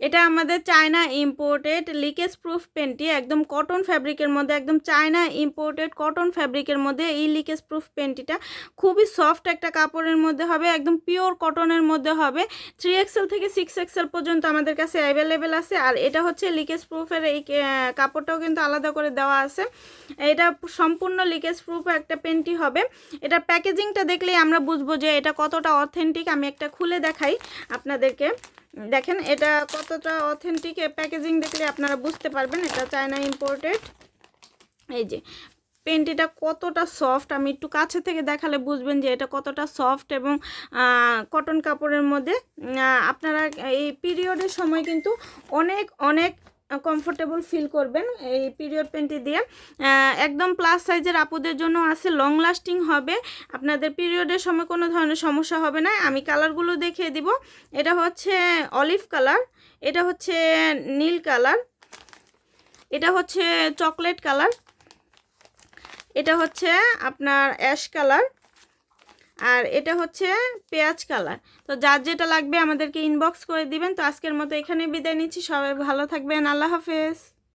এটা আমাদের China imported leakage proof panty একদম কটন ফ্যাব্রিকের মধ্যে, একদম চায়না ইম্পোর্টেড কটন ফ্যাব্রিকের মধ্যে এই লিকেজ প্রুফ পেন্টিটা খুবই সফট একটা কাপড়ের মধ্যে হবে, একদম পিওর কটনের মধ্যে হবে। থ্রি এক্সেল থেকে সিক্স এক্সেল পর্যন্ত আমাদের কাছে অ্যাভেলেবেল আছে আর এটা হচ্ছে লিকেজ প্রুফের এই কাপড়টাও কিন্তু আলাদা করে দেওয়া আছে। এটা সম্পূর্ণ লিকেজ প্রুফ একটা পেন্টি হবে। এটার প্যাকেজিংটা দেখলেই আমরা বুঝব যে এটা কতটা অথেন্টিক আমি একটা খুলে দেখাই আপনাদেরকে। দেখেন, এটা কতটা অথেন্টিক প্যাকেজিং দেখলে আপনারা বুঝতে পারবেন, এটা চায়না ইম্পোর্টেড এই যে পেন্টিটা কতটা সফট আমি একটু কাছে থেকে দেখালে বুঝবেন যে এটা কতটা সফট এবং কটন কাপড়ের মধ্যে আপনারা এই পিরিয়ডের সময় কিন্তু অনেক অনেক কমফোর্টেবল ফিল করবেন এই পিরিয়ড পেন্টি দিয়ে। একদম প্লাস সাইজের আপুদের জন্য আছে লং লাস্টিং হবে। আপনাদের পিরিয়ডের সময় কোনো ধরনের সমস্যা হবে না। আমি কালারগুলো দেখিয়ে দিব। এটা হচ্ছে অলিভ কালার এটা হচ্ছে নীল কালার এটা হচ্ছে চকলেট কালার এটা হচ্ছে আপনার অ্যাশ কালার আর এটা হচ্ছে পেঁয়াজ কালার। তো যার যেটা লাগবে আমাদেরকে ইনবক্স করে দিবেন। তো আজকের মতো এখানে বিদায় নিচ্ছি। সবাই ভালো থাকবেন। আল্লাহ হাফেজ।